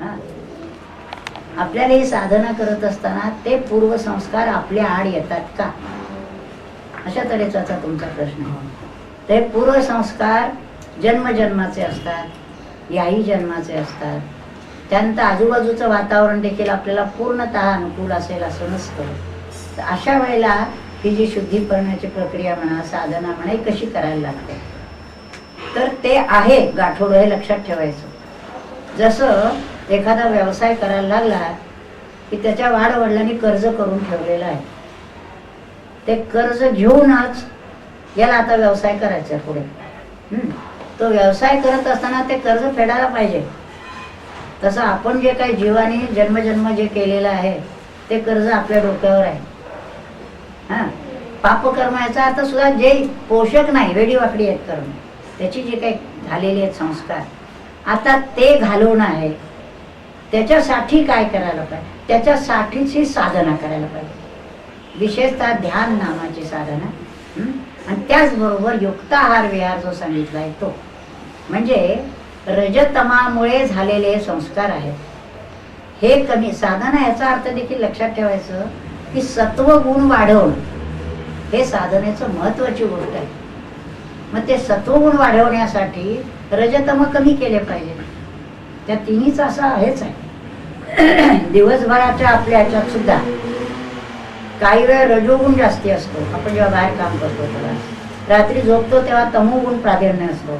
आपल्याला ही साधना करत असताना ते पूर्वसंस्कार आपल्या आड येतात का? अशा तऱ्हेचा तुमचा प्रश्न आहे. ते पूर्वसंस्कार जन्मजन्माचे असतात याही जन्माचे असतात. त्यानंतर आजूबाजूचं वातावरण देखील आपल्याला पूर्णतः अनुकूल असेल असं नसतं. तर अशा वेळेला ही जी शुद्धी करण्याची प्रक्रिया म्हणा साधना म्हणा ही कशी करायला लागते? तर ते आहे गाठोड हे लक्षात ठेवायचं. जसं एखादा व्यवसाय करायला लागला की त्याच्या वाडवडिलांनी कर्ज करून ठेवलेलं आहे. ते कर्ज घेऊनच याला आता व्यवसाय करायचा आहे पुढे. तो व्यवसाय करत असताना ते कर्ज फेडायला पाहिजे. तसं आपण जे काही जीवाने जन्मजन्म जे केलेलं आहे ते कर्ज आपल्या डोक्यावर आहे. हा. पापकर्म याचा अर्थ सुद्धा जे पोषक नाही वेडीवाकडी आहेत कर्म त्याची जे काही झालेली आहेत संस्कार आता ते घालवणं आहे त्याच्यासाठी काय करायला पाहिजे? त्याच्यासाठीची साधना करायला पाहिजे. विशेषतः ध्यान नामाची साधना आणि त्याचबरोबर युक्ताहार विहार जो सांगितला आहे तो. म्हणजे रजतमामुळे झालेले संस्कार आहेत. हे कमी साधना याचा अर्थ देखील लक्षात ठेवायचं की सत्वगुण वाढवणं हे साधनेचं महत्वाची गोष्ट आहे. मग ते सत्वगुण वाढवण्यासाठी रजतम कमी केले पाहिजे त्या तिन्हीच असं आहेच आहे. दिवसभराच्या आपल्या ह्याच्यात सुद्धा काही वेळ रजोगुण जास्ती असतो. आपण जेव्हा बाहेर काम करतो तेव्हा. रात्री झोपतो तेव्हा तमोगुण प्राधान्य असतो.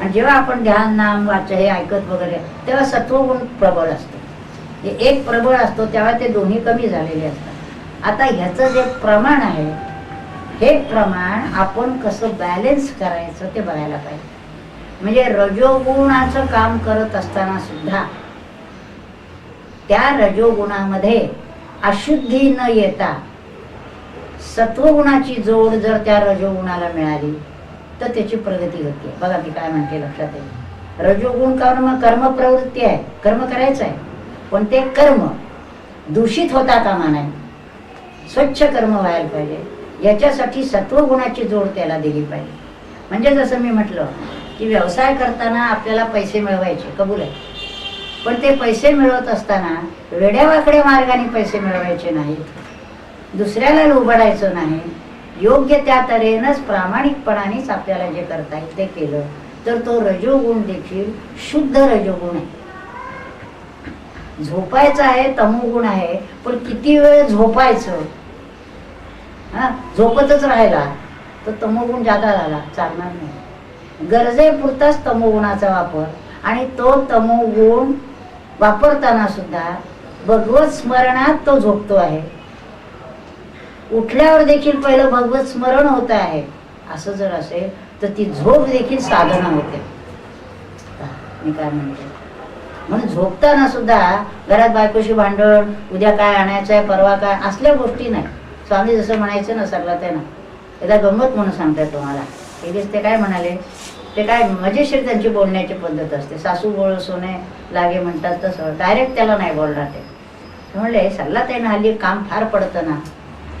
आणि जेव्हा आपण ध्यान नाम वाच हे ऐकत वगैरे तेव्हा सत्वगुण प्रबळ असतो. एक प्रबळ असतो तेव्हा ते दोन्ही कमी झालेले असतात. आता ह्याचं जे प्रमाण आहे हे प्रमाण आपण कसं बॅलेन्स करायचं ते बघायला पाहिजे. म्हणजे रजोगुणाचं काम करत असताना सुद्धा त्या रजोगुणामध्ये अशुद्धी न येता सत्वगुणाची जोड जर त्या रजोगुणाला मिळाली तर त्याची प्रगती होते. बघा मी काय म्हणते लक्षात येईल. रजोगुण कर्म कर्म प्रवृत्ती आहे. कर्म करायचं आहे. पण ते कर्म दूषित होता कामा नाही स्वच्छ कर्म व्हायला पाहिजे. याच्यासाठी सत्वगुणाची जोड त्याला दिली पाहिजे. म्हणजे जसं मी म्हटलं की व्यवसाय करताना आपल्याला पैसे मिळवायचे कबूल आहे. पण ते पैसे मिळवत असताना वेड्यावाकड्या मार्गाने पैसे मिळवायचे नाहीत. दुसऱ्याला लोबडायचं नाही. योग्य त्या तऱ्हेनंच प्रामाणिकपणानेच आपल्याला जे करता येईल ते केलं तर तो रजोगुण देखील शुद्ध रजोगुण आहे. झोपायचं आहे तमोगुण आहे पण किती वेळ झोपायचं? हा झोपतच राहिला तर तमोगुण जादा झाला चालणार नाही. गरजेपुरताच तमोगुणाचा वापर. आणि तो तमोगुण वापरताना सुद्धा भगवत स्मरणात तो झोपतो आहे. उठल्यावर देखील पहिलं भगवत स्मरण होत आहे. असं जर असेल तर ती झोप देखील साधना होते. मी काय म्हणते? म्हणून झोपताना सुद्धा घरात बायकोशी भांडण उद्या काय आणायचं आहे परवा काय असल्या गोष्टी नाही. स्वामी जसं म्हणायचं ना सगळं ते ना. एकदा गंमत म्हणून सांगतात तुम्हाला. एक ते काय म्हणाले ते काय मजेशीर त्यांची बोलण्याची पद्धत असते. सासू बोळ सोने लागे म्हणतात तसं. डायरेक्ट त्याला नाही बोलणार ते. म्हणले सल्ला त्यानं हल्ली काम फार पडतं ना.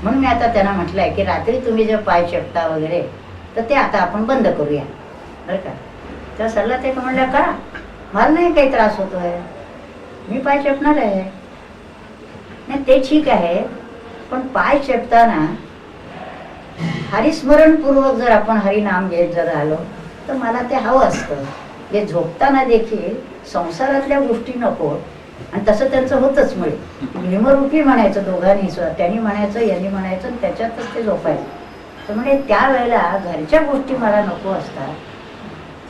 म्हणून मी आता त्यांना म्हटलंय की रात्री तुम्ही जर पाय चेपता वगैरे तर ते आता आपण बंद करूया. बरं का? तर सल्ला ते म्हणल्या का? मला नाही काही त्रास होतोय. मी पाय चेपणार आहे. नाही ते ठीक आहे पण पाय चेपताना हरिस्मरणपूर्वक जर आपण हरिनाम घेत जर आलो तर मला ते हवं असतं. जे झोपताना देखील संसारातल्या गोष्टी नको. आणि तसं त्यांचं होतच मिळेल म्हणजे. भीमरूपी म्हणायचं दोघांनी त्यांनी म्हणायचं यांनी म्हणायचं आणि त्याच्यातच ते झोपायचं. तर म्हणजे त्यावेळेला घरच्या गोष्टी मला नको असतात.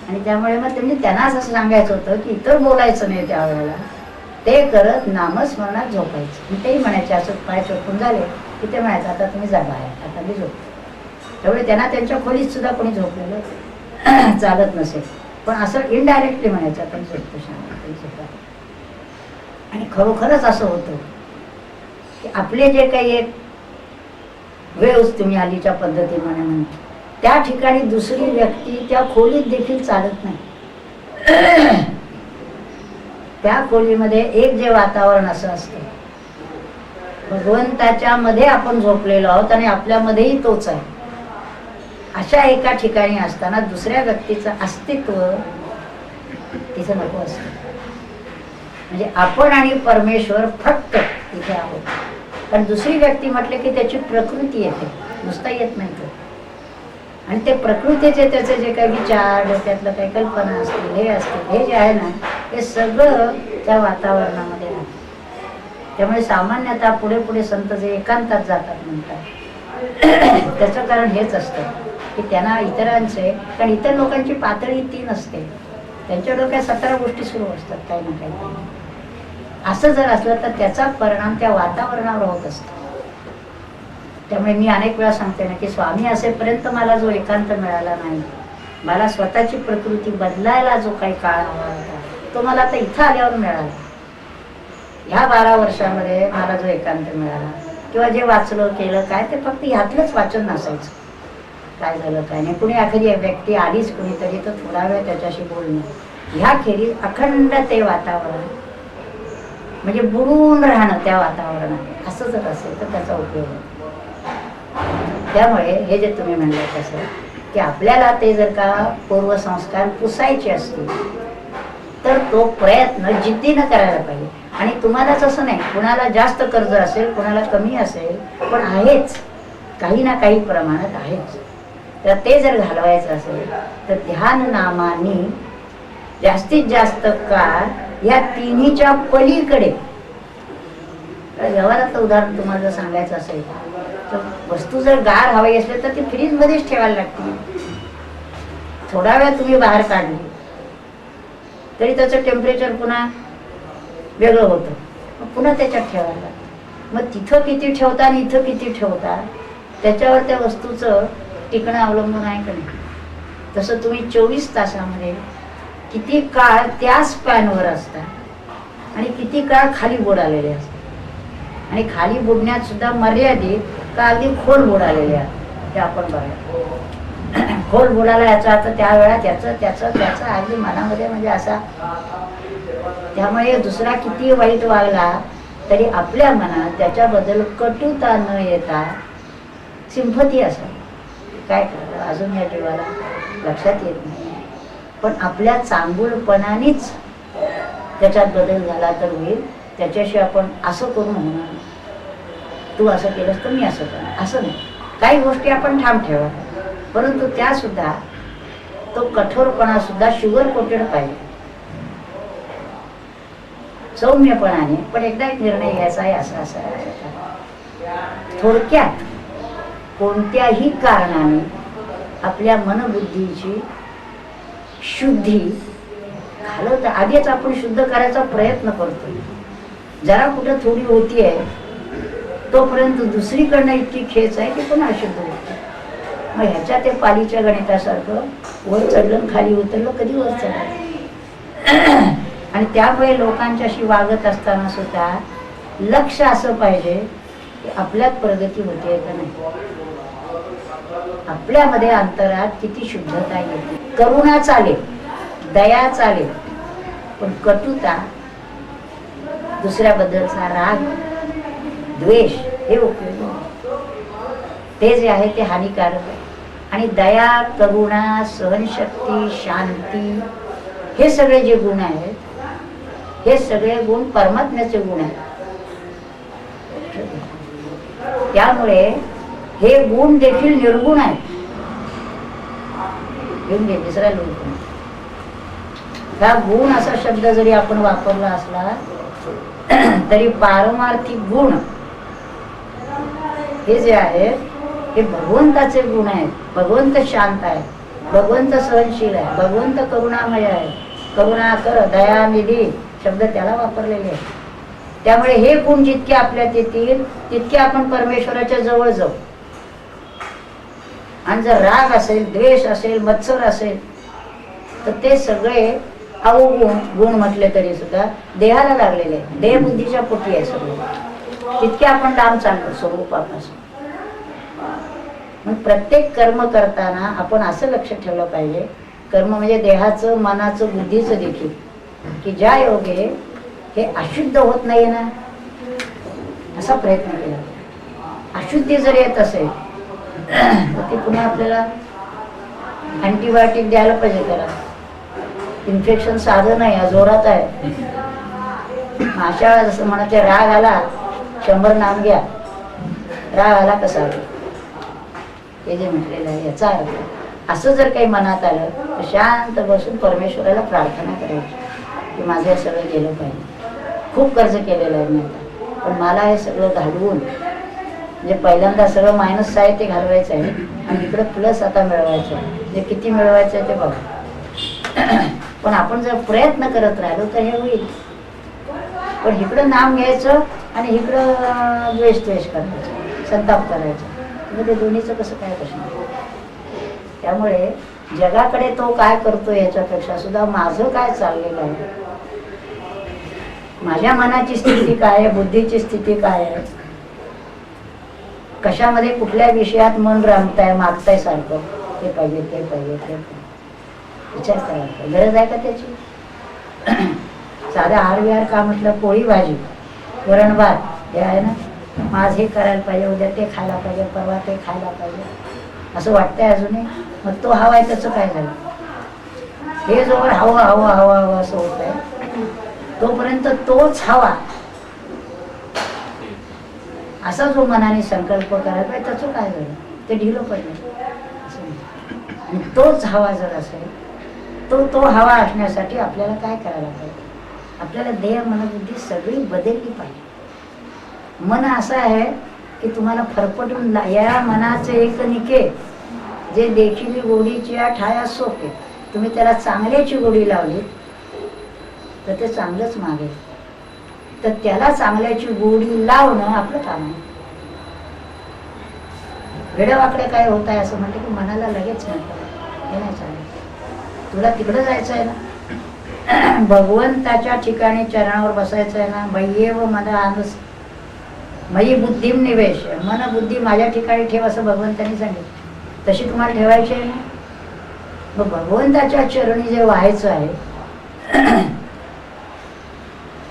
आणि त्यामुळे मग त्यांनी त्यांनाच असं सांगायचं होतं की इतर बोलायचं नाही त्यावेळेला. ते करत नामस्मरणात झोपायचं. तेही म्हणायचे असं पाय चोपून झाले की ते म्हणायचं आता तुम्ही जा बाहेर आता मी झोपतो. त्यामुळे त्यांना त्यांच्या खोलीत सुद्धा कोणी झोपलेलं चालत नसेल. पण असं इनडायरेक्टली म्हणायचं आपण झोपतो शांत आणि खरोखरच असं होतं की आपले जे काही एक वेव्स तुम्ही आलीच्या पद्धतीने म्हणतो त्या ठिकाणी दुसरी व्यक्ती त्या खोलीत देखील चालत नाही. त्या खोलीमध्ये एक जे वातावरण असं असतं भगवंताच्या मध्ये आपण झोपलेलो आहोत आणि आपल्यामध्येही तोच आहे. अशा एका ठिकाणी असताना दुसऱ्या व्यक्तीचं अस्तित्व तिचं नको असतं. म्हणजे आपण आणि परमेश्वर फक्त तिथे आहोत. पण दुसरी व्यक्ती म्हटले की त्याची प्रकृती येते. नुसता येत नाही तो आणि ते प्रकृतीचे त्याचे जे काही विचार डोक्यातलं काही कल्पना असतील हे असतील हे जे आहे ना हे सगळं त्या वातावरणामध्ये आहे त्यामुळे सामान्यतः पुढे पुढे संत जे एकांतात जातात म्हणतात. त्याचं कारण हेच असतं. की त्यांना इतरांचे कारण इतर लोकांची पातळी ती नसते. त्यांच्या डोक्यात सतरा गोष्टी सुरू असतात काही ना काही असं जर असलं तर त्याचा परिणाम त्या वातावरणावर होत असतो. त्यामुळे मी अनेक वेळा सांगते ना की स्वामी असेपर्यंत मला जो एकांत मिळाला नाही मला स्वतःची प्रकृती बदलायला जो काही काळ हवा होता तो मला आता इथं आल्यावर मिळाला. ह्या बारा वर्षामध्ये मला जो एकांत मिळाला किंवा जे वाचलं केलं काय ते फक्त ह्यातलंच वाचन नसायचं काय झालं काय नाही. कुणी एखादी व्यक्ती आलीच कुणीतरी तर थोडा वेळ त्याच्याशी बोलणं. ह्या खेरीज अखंड ते वातावरण. म्हणजे बुडून राहणं त्या वातावरणात असं जर असेल तर त्याचा उपयोग होतो. त्यामुळे हे जे तुम्ही म्हणलं तसं की आपल्याला ते जर का पूर्वसंस्कार पुसायचे असतील तर तो प्रयत्न जिद्दीनं करायला पाहिजे. आणि तुम्हालाच असं नाही कुणाला जास्त कर्ज असेल कुणाला कमी असेल पण आहेच. काही ना काही प्रमाणात आहेच. तर ते जर घालवायचं असेल तर ध्यान नामाने जास्तीत जास्त काळ या तिन्हीच्या पलीकडे. तर व्यवहारातलं उदाहरण तुम्हाला जर सांगायचं असेल तर वस्तू जर गार हवी असेल तर ती फ्रीजमध्येच ठेवायला लागते थोडा वेळ तुम्ही बाहेर काढली तरी त्याचं टेम्परेचर पुन्हा वेगळं होतं. मग पुन्हा त्याच्यात ठेवायला लागतं. मग तिथं किती ठेवता आणि इथं किती ठेवता त्याच्यावर त्या वस्तूचं टिकणं अवलंबून आहे का नाही? तसं तुम्ही चोवीस तासामध्ये किती काळ त्याच पॅनवर असता आणि किती काळ खाली बुडालेले असतात आणि खाली बुडण्यात सुद्धा मर्यादित का अगदी खोल बुडालेले आहेत. ते आपण बघा. खोल बुडाला याचा अर्थ त्यावेळा त्याचं त्याचं त्याचं अगदी मनामध्ये म्हणजे असा. त्यामुळे दुसरा किती वाईट वागला तरी आपल्या मनात त्याच्याबद्दल कटुता न येता सिंपती असं काय करतं अजून या जीवाला लक्षात येत नाही. पण आपल्या चांगुलपणानेच त्याच्यात बदल झाला तर होईल. त्याच्याशी आपण असं करू होणार तू असं केलंस तर मी असं करणार. असं नाही. काही गोष्टी आपण ठाम ठेवा. परंतु त्यासुद्धा तो कठोरपणा सुद्धा शुगर कोटेड पाहिजे. सौम्यपणाने. पण एकदा एक निर्णय घ्यायचा आहे असं असं थोडक्यात कोणत्याही कारणाने आपल्या मनबुद्धीची शुद्धी घालवत आधीच आपण शुद्ध करायचा प्रयत्न करतो जरा कुठं थोडी होती आहे तोपर्यंत दुसरीकडनं इतकी खेच आहे की पण अशुद्ध होते. मग ह्याच्या ते पालीच्या गणितासारखं वर चढलं खाली उतरलं कधी वर चढलं? आणि त्यामुळे लोकांच्याशी वागत असताना सुद्धा लक्ष असं पाहिजे की आपल्यात प्रगती होते का नाही. आपल्यामध्ये अंतरात किती शुद्धता येते करुणा चालेल दया चालेल पण कटुता दुसऱ्याबद्दलचा राग द्वेष हे उपयोग ते जे आहे ते हानिकारक आहे. आणि दया करुणा सहनशक्ती शांती हे सगळे जे गुण आहेत हे सगळे गुण परमात्म्याचे गुण आहेत. त्यामुळे हे गुण देखील निर्गुण आहे घेऊन घे दुसरा लोक. हा गुण असा शब्द जरी आपण वापरला असला तरी पारमार्थिक गुण हे जे आहे हे भगवंताचे गुण आहेत. भगवंत शांत आहे भगवंत सहनशील आहे भगवंत करुणामय आहे करुणा कर दयानिधी शब्द त्याला वापरलेले आहेत. त्यामुळे हे गुण जितके आपल्यात येतील तितके आपण परमेश्वराच्या जवळ जाऊ. आणि जर राग असेल द्वेष असेल मत्सर असेल तर ते सगळे अवगुण गुण म्हटले तरी सुद्धा देहाला लागलेले आहे. पोटी आहे सगळे. तितके आपण लांब चालतो स्वरूपापासून. मग प्रत्येक कर्म करताना आपण असं लक्ष ठेवलं पाहिजे कर्म म्हणजे देहाचं मनाचं बुद्धीचं देखील की ज्या योगे हे अशुद्ध होत नाही ना? असा प्रयत्न केला. अशुद्धी जर येत असेल तर पुन्हा आपल्याला अँटीबायोटिक द्यायला पाहिजे त्याला. इन्फेक्शन साधं नाही जोरात आहे. अशा अशा असं जसं म्हणते राग आला शंभर नाम घ्या. राग आला कसा? हे जे म्हटलेलं आहे याचा अर्थ असं जर काही मनात आलं तर शांत बसून परमेश्वराला प्रार्थना करायची की माझं हे सगळं गेलं पाहिजे. खूप कर्ज केलेलं आहे मी आता. पण मला हे सगळं घालवून म्हणजे पहिल्यांदा सगळं मायनस आहे ते घालवायचं आहे. आणि इकडं प्लस आता मिळवायचं आहे. जे किती मिळवायचं आहे ते बघा. पण आपण जर प्रयत्न करत राहिलो तर हे होईल. पण इकडं नाम घ्यायचं आणि इकडं द्वेष द्वेष करायचं. संताप करायचा. म्हणजे ते दोन्हीचं कसं काय प्रश्न? त्यामुळे जगाकडे तो काय करतो याच्यापेक्षा सुद्धा माझं काय चाललेलं आहे? माझ्या मनाची स्थिती काय आहे? बुद्धीची स्थिती काय आहे? कशामध्ये कुठल्या विषयात मन रमताय मागताय सारखं? ते पाहिजे ते पाहिजे ते विचार करायचा गरज आहे का त्याची? साधा हार विहार का म्हटलं? पोळी भाजी. वरण भात. हे आहे ना? माझ हे करायला पाहिजे उद्या ते खायला पाहिजे परवा ते खायला पाहिजे. असं वाटतंय अजूनही? मग तो हवा आहे त्याचं काय झालं? हे जवळ हवं हवं हवं हवं असं होत आहे तोपर्यंत तोच हवा. असा जो मनाने संकल्प करायला पाहिजे त्याचं काय झालं ते ढिलं पडलं आणि तोच हवा जर असेल तो तो हवा असण्यासाठी आपल्याला काय करायला पाहिजे? आपल्याला देह मनबुद्धी सगळी बदलली पाहिजे. मन असं आहे की तुम्हाला फरफटून या मनाचे एक निके जे देखील गोडीची ठाया सोपे तुम्ही त्याला चांगल्याची गोडी लावली तर ते चांगलंच मागेल. तर त्याला चांगल्याची गोडी लावणं आपलं काम आहे. वेडवाकडे काय होत आहे असं म्हणते की मनाला लगेच म्हणतं हे नाही चालेल तुला तिकडं जायचं आहे ना? भगवंताच्या ठिकाणी चरणावर बसायचं आहे ना? मये व मला आनस मयी बुद्धीम निवेश. मन बुद्धी माझ्या ठिकाणी ठेव असं भगवंतांनी सांगितलं. तशी तुम्हाला ठेवायची आहे ना? मग भगवंताच्या चरणी जे व्हायचं आहे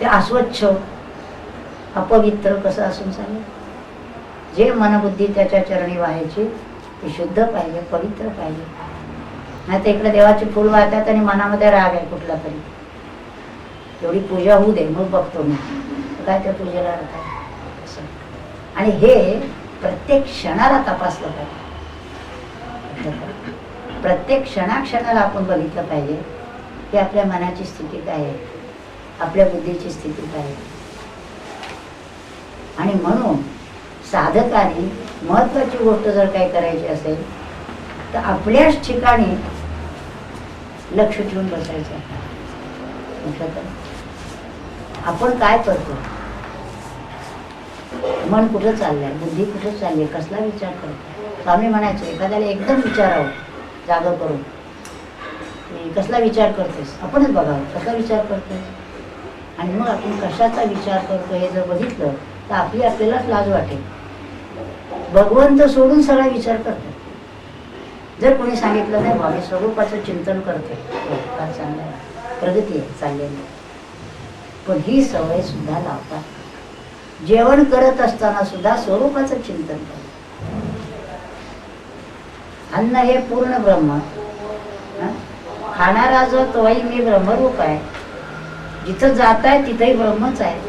ते अस्वच्छ अपवित्र कसं असून चालेल? जे मनबुद्धी त्याच्या चरणी व्हायची ती शुद्ध पाहिजे पवित्र पाहिजे. नाही तर इकडे देवाची फुल वाहतात आणि मनामध्ये राग आहे कुठला तरी. तेवढी पूजा होऊ दे मग बघतो मी. काय त्या पूजेला अर्थ आहे? असं. आणि हे प्रत्येक क्षणाला तपासलं पाहिजे. प्रत्येक क्षणाक्षणाला आपण बघितलं पाहिजे की आपल्या मनाची स्थिती काय आहे. आपल्या बुद्धीची स्थिती काय आहे आणि म्हणून साधकाने महत्वाची गोष्ट जर काही करायची असेल तर आपल्याच ठिकाणी लक्ष ठेवून बसायचं म्हटलं तर आपण काय करतो? मन कुठं चाललंय? बुद्धी कुठं चालली कसला विचार करतो? स्वामी म्हणायचं एखाद्याला एकदम विचारावं जाग करून. कसला विचार करतेस? आपणच बघावं कसला विचार करतेस? आणि मग आपण कशाचा विचार करतो हे जर बघितलं तर आपली आपल्यालाच लाज वाटेल. भगवंत सोडून सगळा विचार करतो जर कोणी सांगितलं नाही बाबा मी स्वरूपाचं चिंतन करते. हो, फार चांगलं प्रगती आहे चाललेली पण ही सवय सुद्धा लावतात. जेवण करत असताना सुद्धा स्वरूपाचं चिंतन करतात. अन्न हे पूर्ण ब्रह्म. खाणारा जो तोही मी ब्रह्मरूप आहे जिथं जात आहे तिथंही ब्रह्मच आहे.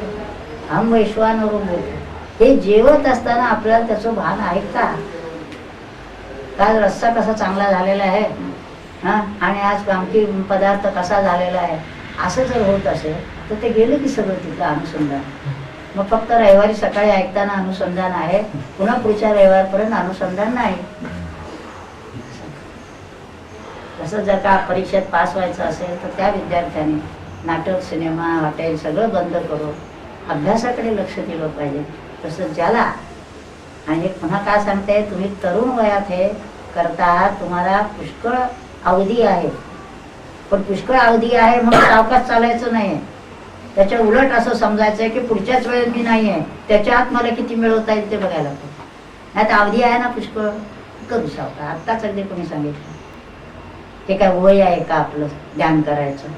हम वैश्वानवर बोलतो. हे जेवत असताना आपल्याला त्याचं भान आहे का? काल रस्सा कसा चांगला झालेला आहे? हा? आणि आज आमची पदार्थ कसा झालेला आहे? असं जर होत असेल तर ते गेलं की सगळं तिथलं अनुसंधान. मग फक्त रविवारी सकाळी ऐकताना अनुसंधान आहे. पुन्हा पुढच्या रविवारपर्यंत अनुसंधान नाही. तसं जर का परीक्षेत पास व्हायचं असेल तर त्या विद्यार्थ्याने नाटक सिनेमा हॉटेल सगळं बंद करून अभ्यासाकडे लक्ष दिलं पाहिजे. तसं ज्याला आणि पुन्हा काय सांगते तुम्ही तरुण वयात हे करता तुम्हाला पुष्कळ अवधी आहे. पण पुष्कळ अवधी आहे म्हणून सावकाश चालायचं नाही. त्याच्या उलट असं समजायचं की पुढच्याच वेळेत मी नाही आहे त्याच्या आत मला किती मिळवता येईल ते बघायला पाहिजे नाही तर अवधी आहे ना पुष्कळ. करू सावका आत्ताच अगदी कोणी सांगितलं. हे काय वय आहे का आपलं? ध्यान करायचं.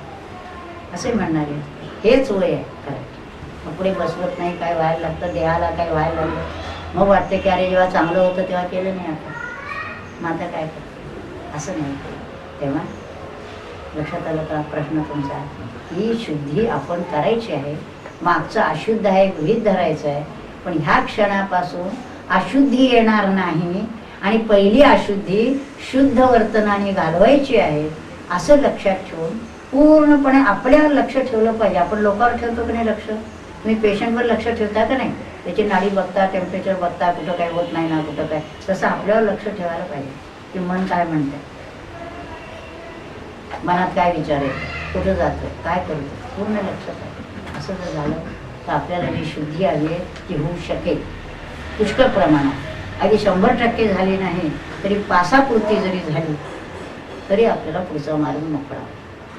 असे म्हणणारे. हेच वय आहे करायचं मग पुढे बसवत नाही काय व्हायला लागतं देहाला काय व्हायला लागलं? मग वाटते की अरे जेव्हा चांगलं होतं तेव्हा केलं नाही आता. मग आता काय करतो असं नाही. तेव्हा लक्षात आलं का प्रश्न तुमचा? ही शुद्धी आपण करायची आहे. मागचं अशुद्ध आहे गृहित धरायचं आहे. पण ह्या क्षणापासून अशुद्धी येणार नाही आणि पहिली अशुद्धी शुद्ध वर्तनाने घालवायची आहे असं लक्षात ठेवून पूर्णपणे आपल्यावर लक्ष ठेवलं पाहिजे. आपण लोकांवर ठेवतो की नाही लक्ष? तुम्ही पेशंटवर लक्ष ठेवता का नाही? त्याची नाडी बघता टेम्परेचर बघता कुठं काय होत नाही ना कुठं काय? तसं आपल्यावर लक्ष ठेवायला पाहिजे. की मन काय म्हणतंय? मनात काय विचार आहे? कुठं जातं काय करतो पूर्ण लक्षात आहे असं जर झालं तर आपल्याला जी शुद्धी आली आहे ती होऊ शकेल. पुष्कळ प्रमाणात. अगदी शंभर टक्के झाली नाही तरी पासापुरती जरी झाली तरी आपल्याला पुढचा मार्ग मोकळा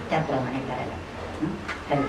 त्याप्रमाणे करायला हं? हॅलो